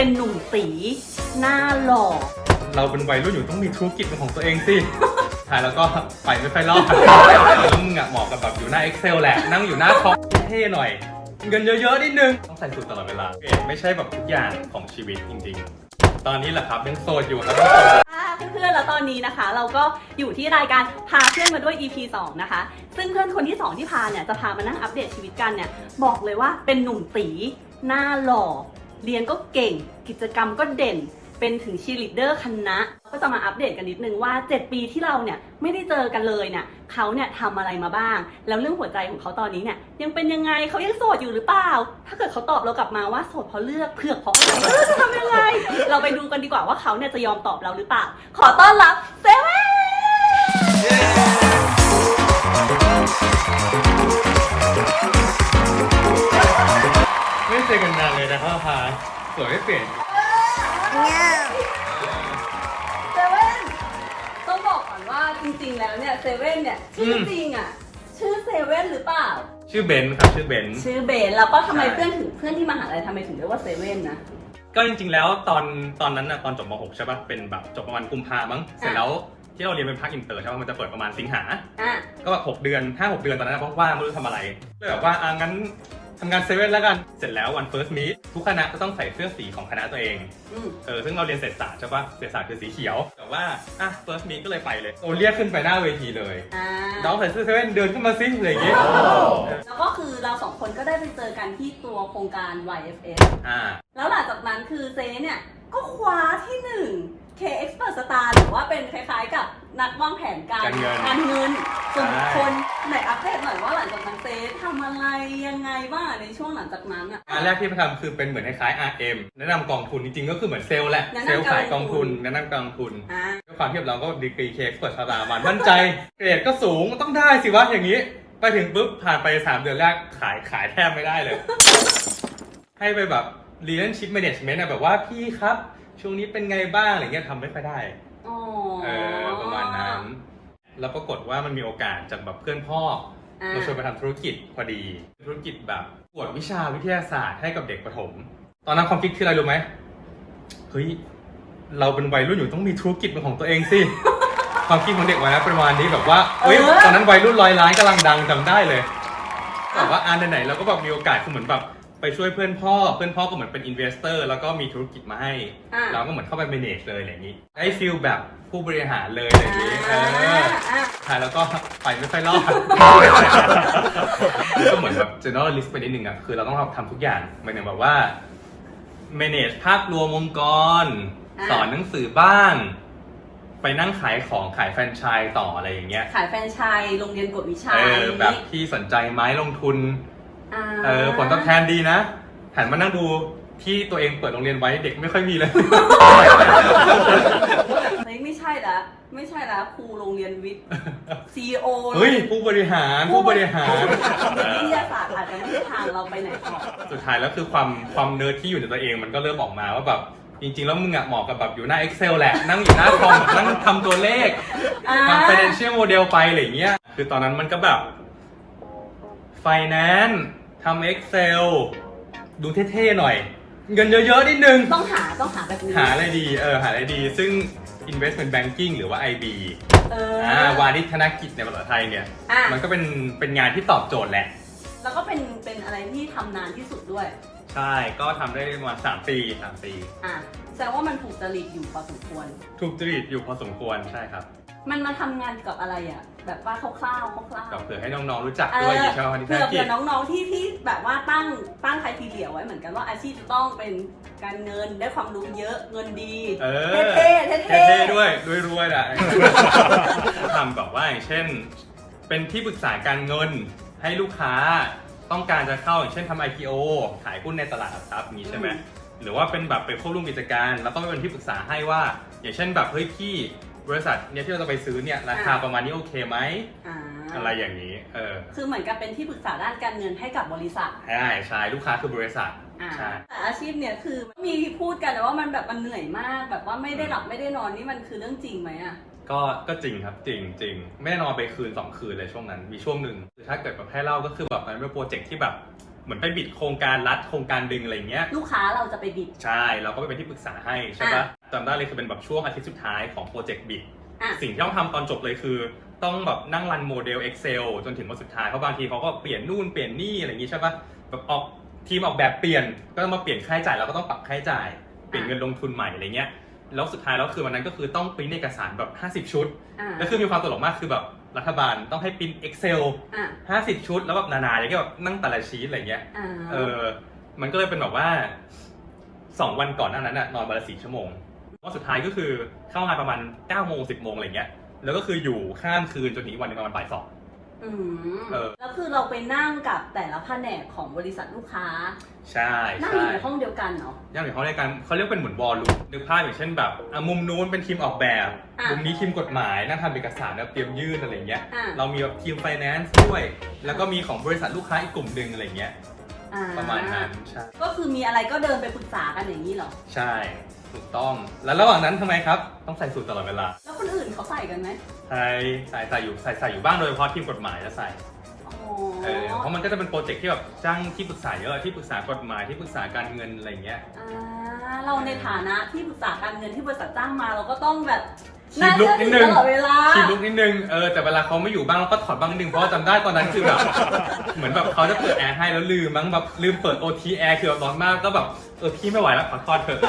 เป็นหนุ่มตีหน้าหล่อ เราเป็นวัยรุ่นอยู่ต้องมีธุรกิจเป็นของตัวเองสิ ถ่ายแล้วก็ไปไม่ค่อยรอดแล้วมึงอะเหมาะกับแบบอยู่หน้า Excel แหละ นั่งอยู่หน้าคอมเท่หน่อย เงินเยอะๆนิดนึง ต้องใส่สุดตลอดเวลาเอ๊ะไม่ใช่แบบทุกอย่างของชีวิตจริง ๆ ตอนนี้แหละครับยังโสดอยู่ครับยังโสด ค่ะเพื่อนๆ แล้วตอนนี้นะคะ เราก็อยู่ที่รายการพาเพื่อนมาด้วย EP 2 นะคะ ซึ่งเพื่อนคนที่ 2 ที่พาเนี่ยจะพามานั่งอัปเดตชีวิตกันเนี่ย บอกเลยว่าเป็นหนุ่มตีหน้าหล่อ เรียนก็เก่ง กิจกรรมก็เด่น เป็นถึงชีลิดเดอร์คณะ ก็จะมาอัปเดตกันนิดนึงว่า 7 ปีที่เราเนี่ยไม่ได้เจอกันเลยเนี่ยเขาเนี่ยทำอะไรมาบ้าง แล้วเรื่องหัวใจของเขาตอนนี้เนี่ยยังเป็นยังไงเขายังโสดอยู่หรือเปล่า ถ้าเกิดเขาตอบเรากลับมาว่าโสดเพราะเลือกเผือกเพราะอะไรจะทำยังไง เราไปดูกันดีกว่าว่าเขาเนี่ยจะยอมตอบเราหรือเปล่า ขอต้อนรับเซเว่น ไม่เจอกันนานเลยนะครับพาสวยไม่เปลี่ยนเซเว่นต้องบอกก่อนว่าจริงๆแล้วเนี่ยเซเว่นเนี่ยชื่อจริงอะ ชื่อเซเว่นหรือเปล่า ชื่อเบนซ์ครับชื่อเบนซ์ชื่อเบนแล้วก็ทำไมใช่เพื่อนถึงเพื่อนที่มหาลัยทำไมถึงเรียกว่าเซเว่นนะ ก็จริงๆแล้วตอนตอนนั้นนะตอนจบม .6 ใช่ป่ะเป็นแบบจบประมาณกุมภามั้งเสร็จแล้วที่เราเรียนเป็นภาคอินเตอร์ใช่ป่ะมันจะเปิดประมาณสิงหา อะก็แบบหกเดือนห้าหกเดือนตอนนั้นนะเพราะว่างไม่รู้ทำอะไรเลยแบบว่าอะงั้น ทำงานเซเว่นแล้วกัน เสร็จแล้ววันเฟิร์สมีทุกคณะก็ต้องใส่เสื้อสีของคณะตัวเอง อืมเออ ซึ่งเราเรียนเศรษฐศาสตร์ใช่ป่ะเศรษฐศาสตร์คือสีเขียว แต่ว่า อะเฟิร์สมีก็เลยไปเลยโดนเรียกขึ้นไปหน้าเวทีเลย อ่าน้องใส่เสื้อเซเว่นเดินขึ้นมาซิอะไรอย่างงี้แล้วก็คือเราสองคนก็ได้ไปเจอกันที่ตัวโครงการ YFS อ่า แล้วหลังจากนั้นคือเซเนี่ยก็คว้าที่หนึ่ง K Expert Star หรือว่าเป็นคล้ายๆกับนักวางแผนการการเงินการเงินส่วนบุคคลใช่ไหนอัปเดตหน่อยว่าหลังจากนั้นเซทำอะไรยังไงบ้างในช่วงหลังจากนั้นอะ งานแรกที่ไปทำคือเป็นเหมือนคล้ายๆ RM แนะนำกองทุนจริงๆ ก็คือเหมือนเซลล์แหละ แนะนำเซลล์ขายกองทุนกองทุน แนะนำกองทุนอ่าด้วยความที่เราก็ดีกรีเคเปิดสถาบันมั่นใจ เกรดก็สูงต้องได้สิวะอย่างนี้ ไปถึงปุ๊บผ่านไป 3 เดือนแรกขายขายแทบไม่ได้เลย ให้ไปแบบ relationship management อะแบบว่าพี่ครับ ช่วงนี้เป็นไงบ้างอะไรเงี้ยทำไม่ค่อยได้ อ๋อเออประมาณนั้นแล้วปรากฏว่ามันมีโอกาสจากแบบเพื่อนพ่ออ่ามาชวนไปทำธุรกิจพอดี ธุรกิจแบบกวดวิชาวิทยาศาสตร์ให้กับเด็กประถม ตอนนั้นความคิดคืออะไรรู้ไหมเฮ้ยเราเป็นวัยรุ่นอยู่ต้องมีธุรกิจเป็นของตัวเองสิ ความคิดของเด็กวัยนั้นประมาณนี้แบบว่าเฮ้ยเออตอนนั้นวัยรุ่นร้อยล้านกำลังดังจำได้เลยแบบว่าอ่านไหนๆเราก็แบบมีโอกาสคือเหมือนแบบ ไปช่วยเพื่อนพ่อ เพื่อนพ่อก็เหมือนเป็นอินเวสเตอร์แล้วก็มีธุรกิจมาให้ อ่า เราก็เหมือนเข้าไป manage เลยอะไรอย่างนี้ได้ฟิลแบบผู้บริหารเลยอะไรอย่างนี้เอออ่าสุดท้ายแล้วก็ไปไม่ค่อยรอด ก็เหมือนแบบ generalist ไปนิดนึงอะคือเราต้องทำทุกอย่างหมายถึงแบบว่า manage ภาพรวมองค์กร อ่า สอนหนังสือบ้าง ไปนั่งขายของขายแฟรนไชส์ต่ออะไรอย่างเงี้ย ขายแฟรนไชส์โรงเรียนกวดวิชาเออแบบนี้ที่สนใจไหมลงทุนาเออผลตอบแทนดีนะหันมานั่งดูที่ตัวเองเปิดโรงเรียนไว้เด็กไม่ค่อยมีเลย เฮ้ยไม่ใช่ละไม่ใช่ละครูโรงเรียนวิทย์ CEO เฮ้ยผู้บริหารผู้บริหาร วิทยาศาสตร์อาจจะไม่ใช่ทางเราไปไหนต่อสุดท้ายแล้วคือความความเนิร์ดที่อยู่ในตัวเองมันก็เริ่มออกมาว่าแบบจริง ๆ แล้วมึงอะเหมาะกับแบบอยู่หน้า Excel แหละ นั่งอยู่หน้าคอม นั่งทำตัวเลขอ่าทำ financial model ไปอะไรอย่างเงี้ย คือตอนนั้นมันก็แบบ finance ทำ Excel ดูเท่ๆหน่อย เงินเยอะๆนิดนึง ต้องหาต้องหาแบบนี้หาอะไรดี เออ หาอะไรดี ซึ่ง investment banking หรือว่า IB เอออ่าวานิชธนกิจในภาษาไทยเนี่ย อะ มันก็เป็น เป็นงานที่ตอบโจทย์แหละ แล้วก็เป็นเป็นอะไรที่ทำนานที่สุดด้วย ใช่ ก็ทำได้ประมาณสามปีสามปี อะแสดงว่ามันถูกจริตอยู่พอสมควร ถูกจริตอยู่พอสมควร ใช่ครับ มันมาทำงานกับอะไรอะ แบบว่าคร่าวๆคร่าวกับเผื่อให้น้องๆรู้จักๆเอด้วยออยู่ใช่ไหมวันนี้เผื่อธุรกิเผื่จอน้องๆที่ที่แบบว่าตั้งตั้งใครทีเดียวไว้เหมือนกันว่าอาชีพจะต้องเป็นการเงินได้ความรู้เยอะเงินดีเออเท่ๆเท่ๆเท่ๆด้วยด้วยรวยๆแหละ ทำแบบว่าอย่างเช่น เป็นที่ปรึกษาการเงินให้ลูกค้าต้องการจะเข้าอย่างเช่นทำ IPO ขายหุ้นในตลาดหลักทรัพย์อย่างนี้ใช่ไหมอืมหรือว่าเป็นแบบไปควบรวมกิจการ แล้วก็เป็นที่ปรึกษาให้ว่า อย่างเช่นแบบเฮ้ยพี่ บริษัทเนี่ยที่เราจะไปซื้อเนี่ยราคาประมาณนี้โอเคไหมอ่าอะไรอย่างนี้เออคือเหมือนกับเป็นที่ปรึกษาด้านการเงินให้กับบริษัทใช่ใช่ลูกค้าคือบริษัทอ่าใช่ แต่อาชีพเนี่ยคือมีพูดกันนะว่ามันแบบมันเหนื่อยมาก แบบว่าไม่ได้หลับไม่ได้นอนนี่มันคือเรื่องจริงไหมอะก็ก็จริงครับจริงจริงไม่ได้นอนไปคืนสองคืนเลยช่วงนั้น มีช่วงหนึ่งคือถ้าเกิดแบบให้เล่าก็คือแบบมันเป็นโปรเจกต์ที่แบบเหมือนไปบิดโครงการรัดโครงการดึงอะไรเงี้ย ลูกค้าเราจะไปบิด ใช่เราก็ไปเป็นที่ปรึกษาให้ใช่ปะ จำได้เลยคือเป็นแบบช่วงอาทิตย์สุดท้ายของโปรเจกต์บิดอะ สิ่งที่ต้องทำตอนจบเลยคือ ต้องแบบนั่งรันโมเดล Excel จนถึงวันสุดท้าย เพราะบางทีเขาก็เปลี่ยนนู่นเปลี่ยนนี่อะไรอย่างงี้ใช่ปะแบบออกทีมออกแบบเปลี่ยนก็ต้องมาเปลี่ยนค่าใช้จ่ายเราก็ต้องปรับค่าใช้จ่าย เปลี่ยนเงินลงทุนใหม่อะไรเงี้ยแล้วสุดท้ายแล้วคือวันนั้นก็คือต้องปริ้นเอกสารแบบ 50 ชุด อะแล้วคือมีความตลกมากคือแบบรัฐบาลต้องให้ปริ้น Excel อะ50 ชุด แล้วแบบนาๆอย่างเงี้ยแบบนั่งแต่ละชีตอะไรเงี้ย อะเออ มันก็เลยเป็นแบบว่าสองวันก่อนหน้านั้นน่ะนอนวันละสี่ชั่วโมง วันสุดท้ายก็คือเข้างานประมาณ9ก้าโมงสิบโมงอะไรเงี้ย แล้วก็คืออยู่ข้ามคืนจนถึงอีกวันหนึงประมาณบ่ายสอง อืมเออ แล้วคือเราไปนั่งกับแต่ละแผนกของบริษัทลูกค้า ใช่นั่งอใช่ยู่ในห้องเดียวกันเนาะย่างอย่างเขาเรียกกันเขาเรียกเป็นเหมือนวอลลุ่มนึกภาพอย่างเช่นแบบอะมุมนู้นเป็นทีมออกแบบ อะ มุมนี้ทีมกฎหมายนั่งทำเอกสารแล้วเตรียมยื่นอะไรเงี้ย อะเรามีแบบทีมไฟแนนซ์ด้วย แล้วก็มีของบริษัทลูกค้าอีกกลุ่มหนึ่งอะไรเงี้ยอ่ประมาณนั้นใช่ก็คือมีอะไรก็เดินไปปรึกษากันอย่างนี้เหรอ ใช่ ถูกต้อง แล้วระหว่างนั้นทำไมครับ ต้องใส่สูทตลอดเวลา แล้วคนอื่นเขาใส่กันไหมใส่ใส่ใส่อยู่ใส่ใส่อยู่บ้างโดยเฉพาะทีมกฎหมายจะใส่ อ๋อเออ เพราะมันก็จะเป็นโปรเจกต์ที่แบบจ้างที่ปรึกษาเยอะที่ปรึกษากฎหมายที่ปรึกษาการเงินอะไรเงี้ย อ่าเราในฐานะที่ปรึกษาการเงินที่บริษัทจ้างมาเราก็ต้องแบบ ชีพลุกนิดนึงาเชื่อถือตลอดเวลาทีมลุกนิดนึง เออ แต่เวลาเขาไม่อยู่บ้างเราก็ถอดบ้างนิดนึง เพราะว่าจำได้ตอนนั้นคือแบบ เหมือนแบบเขาจะเปิดแอร์ให้แล้วลืมมั้งแบบลืมเปิด OT แอร์คือแบบร้อนมากก็แบบ เออพี่ไม่ไหวแล้วขอทอดเถอะ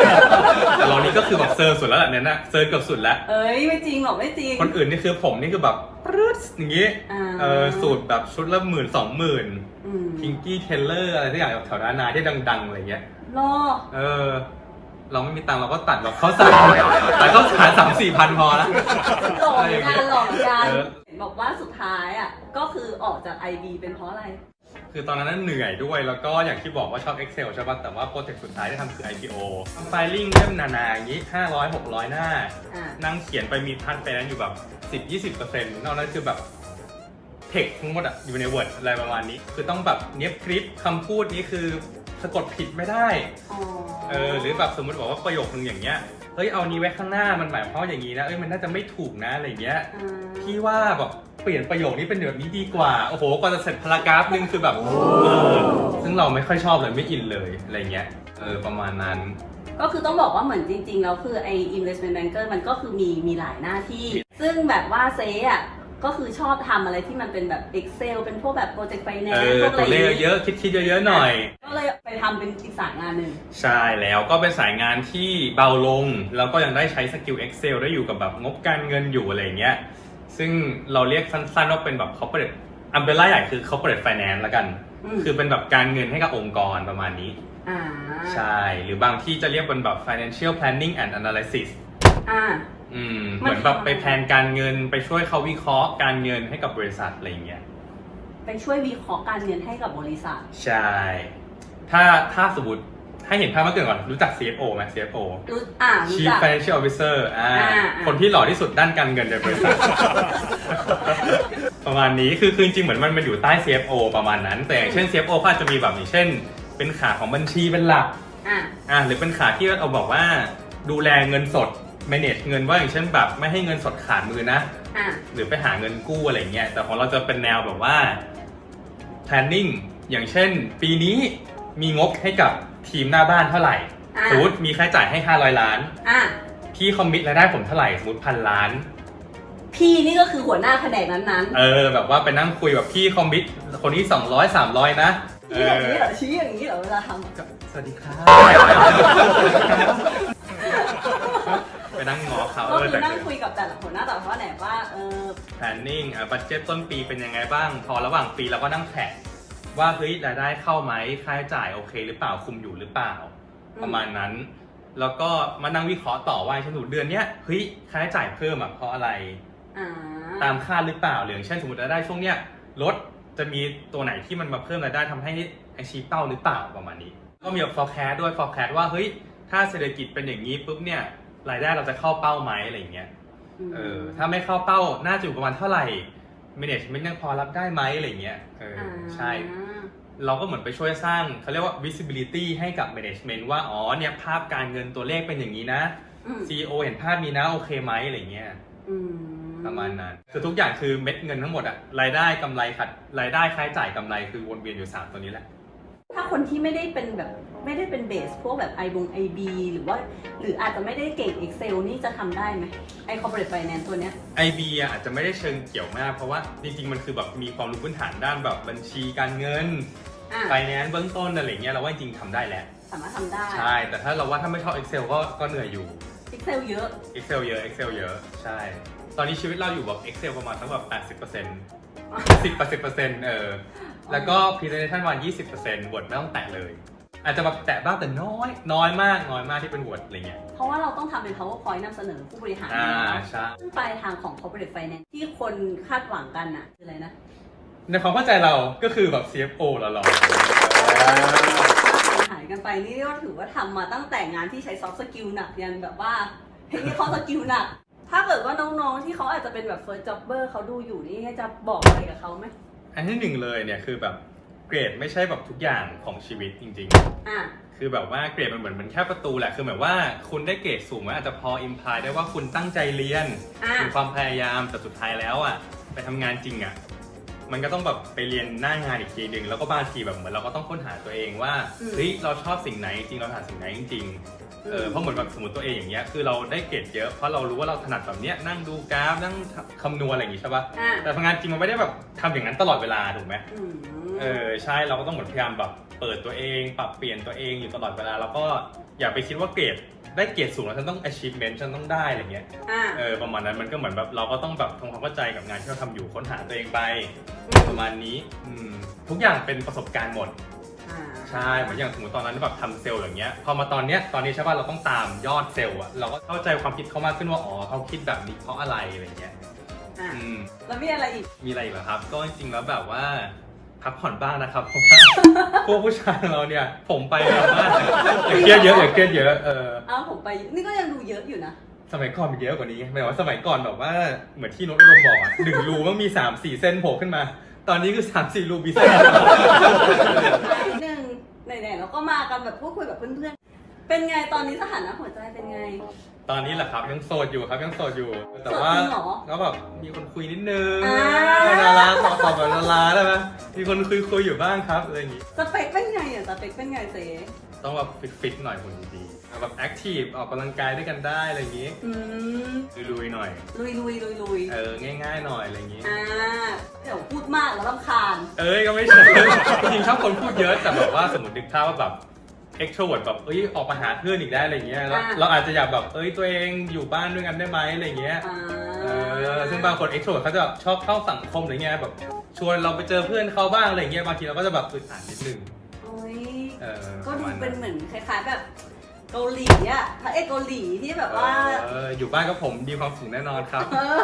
แต่เรานี้ก็คือแบบเซอร์สุดแล้วแหละเนี่ยนะเซอร์เกือบสุดแล้ว เอ้ยไม่จริงหรอกไม่จริง คนอื่นนี่คือผมนี่คือแบบปรึ๊ดอย่างงี้ อ่า เออสูตรแบบชุดละหมื่นสองหมื่นอืมพิงกี้เทเลอร์อะไรที่อย่างแบบแถวนานาที่ดังๆอะไรเงี้ย รอ เออ เราไม่มีตังค์เราก็ตัดแบบเขาสารแต่เขาสารสามสี่พันพอละหลอกเหมือนกันหลอกเหมือนกันเออเห็นบอกว่าสุดท้ายอะก็คือออกจาก IB เป็นเพราะอะไร คือตอนนั้นนะเหนื่อยด้วย แล้วก็อย่างที่บอกว่าชอบ Excel ใช่ป่ะแต่ว่าโปรเจกต์สุดท้ายที่ทำคือ IPO ไฟลิ่งเล่มนาๆอย่างนี้ 500 600 หน้า อ่า นั่งเขียนไปมีพันไปนั้นอยู่แบบ 10 20เปอร์เซ็นต์นอกนั้นคือแบบเทคทั้งหมดอะอยู่ใน Word อะไรประมาณนี้ คือต้องแบบเนี้ยบคลิปคำพูดนี้คือ สะกดผิดไม่ได้ อ๋อเออหรือแบบสมมติบอกว่าประโยคนึงอย่างเงี้ยเฮ้ยเอานี้ไว้ข้างหน้ามันหมายความว่าอย่างนี้นะเอ้ยมันน่าจะไม่ถูกนะอะไรเงี้ยอ่าพี่ว่าแบบเปลี่ยนประโยคนี้เป็นแบบนี้ดีกว่าโอ้โหกว่าจะเสร็จพารากราฟนึงคือแบบเออซึ่งเราไม่ค่อยชอบเลยไม่อินเลยอะไรเงี้ยเออประมาณนั้น ก็คือต้องบอกว่าเหมือนจริงๆแล้วคือไอ้ investment banker มันก็คือมีมีหลายหน้าที่ ซึ่งแบบว่าเซอะ ก็คือชอบทำอะไรที่มันเป็นแบบ Excel เป็นพวกแบบ project เอ finance อพวกอะไรตัวเลขอย่างเยอะคิดคิดเยอะๆหน่อย ก็เลยไปทำเป็นอีกสายงานหนึ่ง ใช่แล้วก็เป็นสายงานที่เบาลง แล้วก็ยังได้ใช้สกิล Excel ได้อยู่กับแบบงบการเงินอยู่อะไรเงี้ยซึ่งเราเรียกสั้นๆว่าเป็นแบบ corporate umbrella ใหญ่คือ corporate finance ละกัน อืม คือเป็นแบบการเงินให้กับองค์กรประมาณนี้ อ่าใช่ หรือบางที่จะเรียกเป็นแบบ financial planning and analysis อ่า อืมมันเหมือนแบบทำไปแพลนการเงินไปช่วยเขาวิเคราะห์การเงินให้กับบริษัทอะไรเงี้ยไปช่วยวิเคราะห์การเงินให้กับบริษัท ใช่ ถ้าถ้าสมมติให้เห็นภาพมากเกินก่อนรู้จัก CFO ไหม CFO รู้อ่ารู้ Chief จัก Financial Officer อ่าอ่าอ่า คนที่หล่อที่สุดด้านการเงินในบริษัท ประมาณนี้คือคือจริงๆเหมือนมันมันอยู่ใต้ CFO ประมาณนั้น แต่อย่างเช่น CFO ก็อาจจะมีแบบอย่างเช่น เป็นขาของบัญชีเป็นหลัก อ่าอ่าหรือเป็นขาที่เอาบอกว่าดูแลเงินสด manage เงินว่าอย่างเช่นแบบไม่ให้เงินสดขาดมือนะ อ่า หรือไปหาเงินกู้อะไรเงี้ยแต่ของเราจะเป็นแนวแบบว่า planning อย่างเช่น ปีนี้มีงบให้กับทีมหน้าบ้านเท่าไหร่อ่า สมมติมีค่าใช้จ่ายให้ 500 ล้าน อ่า พี่คอมมิตรายได้ผมเท่าไหร่สมมติพันล้าน พี่นี่ก็คือหัวหน้าแผนกนั้นเออ แบบว่าไปนั่งคุยแบบพี่คอมมิตคนนี้ 200 300 นะๆเอชี้อย่างอนี้เหรอชี้อย่างนี้เหรอเวลาทำอะ ก็สวัสดีครับ ไปนั่งงอเขาก็เออคือแต่นั่งคุยกับแต่ละหัวหน้าแต่ละแผนกว่าเออ planning อะบัตเจ็ตต้นปีเป็นยังไงบ้าง พอระหว่างปีเราก็นั่งแท็กว่าเฮ้ยรายได้เข้าไหมค่าใช้จ่ายโอเค หรือเปล่าคุมอยู่หรือเปล่า อืม ประมาณนั้น แล้วก็มานั่งวิเคราะห์ต่อว่าเช่นสมมติเดือนเนี้ยเฮ้ยค่าใช้จ่ายเพิ่มอะเพราะอะไร อ่าตามคาดหรือเปล่าหรืออย่างเช่นสมมติรายได้ช่วงเนี้ยลดจะมีตัวไหนที่มันมาเพิ่มรายได้ทำให้ไอชีเป้าหรือเปล่าประมาณนี้ ก็มีแบบ forecast ด้วย forecast ว่าเฮ้ยถ้าเศรษฐกิจเป็นอย่างนี้ปุ๊บเนี่ย รายได้เราจะเข้าเป้าไหมอะไรอย่างเงี้ยเออถ้าไม่เข้าเป้าน่าจะอยู่ประมาณเท่าไหร่ management ยังพอรับได้ไหมอะไรเงี้ยเอออ่าใช่ เราก็เหมือนไปช่วยสร้างเขาเรียกว่า visibility ให้กับ management ว่าอ๋อเนี่ยภาพการเงินตัวเลขเป็นอย่างนี้นะอืม CEO เห็นภาพนี้นะโอเคไหมอะไรเงี้ยอืมประมาณนั้นคือทุกอย่างคือเม็ดเงินทั้งหมดอะรายได้กำไรขัดรายได้ค่าใช้จ่ายกำไรคือวนเวียนอยู่3ตัวนี้แหละ ถ้าคนที่ไม่ได้เป็นแบบไม่ได้เป็นเบสพวกแบบไอบงไอบีหรือว่า หรืออาจจะไม่ได้เก่ง Excel นี่จะทำได้ไหมไอ corporate finance ตัวเนี้ย IB อะอาจจะไม่ได้เชิงเกี่ยวมาก เพราะว่าจริงๆ มันคือแบบมีความรู้พื้นฐานด้านแบบบัญชีการเงินอะไฟแนนซ์เบื้องต้นอะไรเงี้ยเราว่าจริงๆทำได้แหละ สามารถทำได้ ใช่ แต่ถ้าเราว่าถ้าไม่ชอบ Excel ก็ก็เหนื่อยอยู่ Excel เยอะ Excel เยอะ Excel เยอะ ใช่ ตอนนี้ชีวิตเราอยู่แบบ Excel ประมาณสักแบบ80% 10 10%เออ แล้วก็ presentation วัน 20% Word ไม่ต้องแตะเลย อาจจะแบบแตะบ้างแต่น้อย น้อยมากน้อยมากที่เป็น Word อะไรเงี้ย เพราะว่าเราต้องทำเป็น powerpoint นำเสนอผู้บริหารอ่าเนาะใช่ ซึ่งปลายทางของ corporate finance ที่คนคาดหวังกันน่ะคืออะไรนะ ในความเข้าใจเราก็คือแบบ CFO เราหรอหายกันไปนี่ก็ถือว่าทำมาตั้งแต่งานที่ใช้ soft skill หนักยันแบบว่าเทคนิค skill หนัก ถ้าเกิดว่าน้องๆที่เขาอาจจะเป็นแบบ first jobber เขาดูอยู่นี่จะบอกอะไรกับเขาไหม อันที่หนึ่งเลยเนี่ยคือแบบเกรดไม่ใช่แบบทุกอย่างของชีวิตจริงอะๆคือแบบว่าเกรดมันเหมือนมันแค่ประตูแหละ คือหมายว่าคุณได้เกรดสูงมันอาจจะพออิมพลายได้ว่าคุณตั้งใจเรียนอะ มีความพยายามแต่สุดท้ายแล้วอะไปทำงานจริงอะ มันก็ต้องแบบไปเรียนหน้างานอีกทีหนึ่งแล้วก็บางทีแบบเหมือนเราก็ต้องค้นหาตัวเองว่าเฮ้ยเราชอบสิ่งไหนจริงเราถนัดสิ่งไหนจริงๆเออเพราะเหมือนแบบสมมติตัวเองอย่างเงี้ยคือเราได้เกรดเยอะเพราะเรารู้ว่าเราถนัดแบบเนี้ยนั่งดูกราฟนั่งคำนวณอะไรอย่างงี้ใช่ปะอะแต่ทำงานจริงมันไม่ได้แบบทำอย่างนั้นตลอดเวลาถูกไหม อืม เออใช่เราก็ต้องเหมือนพยายามแบบเปิดตัวเอง ปรับเปลี่ยนตัวเองอยู่ตลอดเวลาแล้วก็ อย่าไปคิดว่าเกรดได้เกรดสูงแล้วฉันต้อง achievement ฉันต้องได้อะไรเงี้ย อะเออประมาณนั้นมันก็เหมือนแบบเราก็ต้องแบบทำความเข้าใจกับงานที่เราทำอยู่ค้นหาตัวเองไปประมาณนี้อืมทุกอย่างเป็นประสบการณ์หมด อะใช่เหมือนอย่างสมมติตอนนั้นแบบทำเซลล์อย่างเงี้ยพอมาตอนเนี้ยตอนนี้ใช่ป่ะเราต้องตามยอดเซลล์อะเราก็เข้าใจความคิดเขามากขึ้นว่าอ๋อเขาคิดแบบนี้เพราะอะไรอะไรเงี้ยอะอืม แล้วมีอะไรอีก มีอะไรอีกเหรอครับ ก็จริงๆแล้วแบบว่า พักผ่อนบ้างนะครับเพราะว่าพวกผู้ชายเราเนี่ย ผมไปแล้วมากอย่าเครียดเยอะอย่าเครียดเยอะเอออ้าวผมไปนี่ก็ยังดูเยอะอยู่นะสมัยก่อนมันเยอะกว่านี้ไงหมายถึงว่าสมัยก่อนแบบว่าเหมือนที่โนตอุดมบอกอะหนึ่งรูมันมีสามสี่เส้นโผล่ขึ้นมา ตอนนี้คือสามสี่รูมีเส้นนิดนึงไหนๆเราก็มากันแบบพูดคุยกับเพื่อนๆเป็นไงตอนนี้สถานะหัวใจเป็นไง ตอนนี้แหละครับยังโสดอยู่ครับยังโสดอยู่ แต่ว่าโสดจริงเหรอก็แบบมีคนคุยนิดนึงอ่า ดาราตอบตอบแบบดาราได้ไหมมีคนคุยคุยๆอยู่บ้างครับอะไรอย่างงี้ สเปคเป็นไงอะสเปคเป็นไงเซต้องแบบฟิตๆหน่อยคนดีๆแบบแอคทีฟออกกำลังกายด้วยกันได้อะไรอย่างงี้อืมลุยๆหน่อย ลุยลุยลุยลุยเออง่ายๆหน่อยอะไรอย่างงี้ อ่าเดี๋ยวพูดมากแล้วรำคาญ เอ้ยก็ไม่ใช่จริงๆชอบคนพูดเยอะแต่แบบว่าสมมติดึกภาพว่าแบบ extrovert แบบเอ้ยออกมาหาเพื่อนอีกได้อะไรเงี้ยแล้วอ่า เราอาจจะอยากแบบเอ้ยตัวเองอยู่บ้านด้วยกันได้ไหมอะไรเงี้ยอ่าเออซึ่งบางคน extrovert เขาจะแบบชอบเข้าสังคมอะไรเงี้ยแบบชวนเราไปเจอเพื่อนเขาบ้างอะไรเงี้ยบางทีเราก็จะแบบอึดอัดนิดนึงโอ้ยเออก็ดูระมาณเป็นเหมือนคล้ายๆแบบเกาหลีอะพระเอกเกาหลีที่แบบว่า เอออยู่บ้านกับผมมีความสุขแน่นอนครับ เออ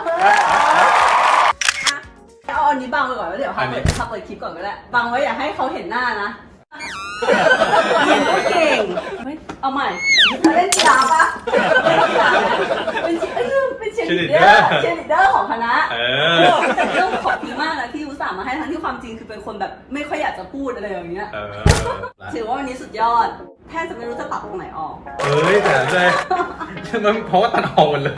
อะเอาอันนี้บังไปก่อนแล้วเดี๋ยวอัเขานนี้เปิดเขาเปิดคลิปก่อนก็ได้บังไว้อย่าให้เขาเห็นหน้านะ เห็นก็เก่งเฮ้ยเอาใหม่มาเล่นกีฬาปะเล่นกีฬาไหมเป็นเชียร์เอ้ยเป็นเชียร์ลีดเดอร์เชียร์ลีดเดอร์ของคณะเออ แต่เรื่องขอบคุณมากนะที่อุตส่าห์มาให้ทั้งที่ความจริงคือเป็นคนแบบไม่ค่อยอยากจะพูดอะไรอย่างเงี้ย เออถือว่าวันนี้สุดยอด แทบจะไม่รู้จะตัดตรงไหนออก เฮ้ยแต่เลยมันเพราะว่าตัดออกหมดเลย